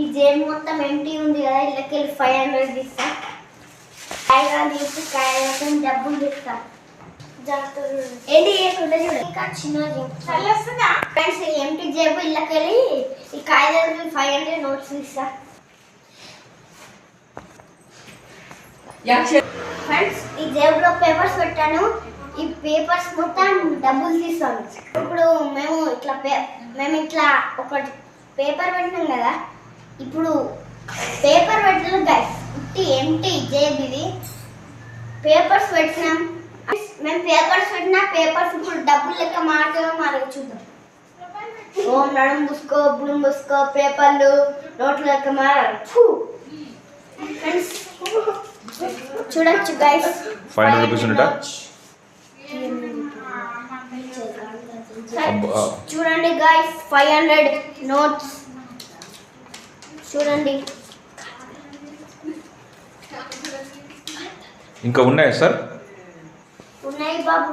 ఈ జేబు మొత్తం ఎంటీ ఉంది కదా ఇళ్ళకి ఫైవ్ హండ్రెడ్ తీస్తా కాయగా తీసి కాయగా డబ్బులు తీస్తా ఏంటి చేసుకుంటే చూడు? ఇంకా చిన్న ఫ్రెండ్స్ ఎంటీ జేబు ఇళ్ళకి వెళ్ళి ఈ కాయగా ఫైవ్ హండ్రెడ్ నోట్స్ తీస్తా ఫ్రెండ్స్ ఈ జేబులో పేపర్స్ పెట్టాను. ఈ పేపర్స్ మొత్తం డబ్బులు తీస్తాను. ఇప్పుడు మేము ఇట్లా పే మేము ఇట్లా ఒక పేపర్ పెట్టినాం కదా ఇప్పుడు పేపర్ పెట్టలేదు గైస్ ఉట్టి ఎంటీ జేబు ఇది పేపర్స్ పెట్టినాం. మేము పేపర్స్ పెట్టినా పేపర్స్ ఇప్పుడు డబ్బులు లెక్క మారుతామో మారక చూద్దాం. ఓం నడుం పుసుకో బుడుం పుసుకో పేపర్లు నోట్లు లెక్క మారాలి. ఫ్రెండ్స్ చూడొచ్చు గైస్ ఫైవ్ హండ్రెడ్ రూపీస్. చూడండి గైస్ ఫైవ్ హండ్రెడ్ నోట్స్ చూడండి. ఇంకా ఉన్నాయా సార్? ఉన్నాయి బాబు.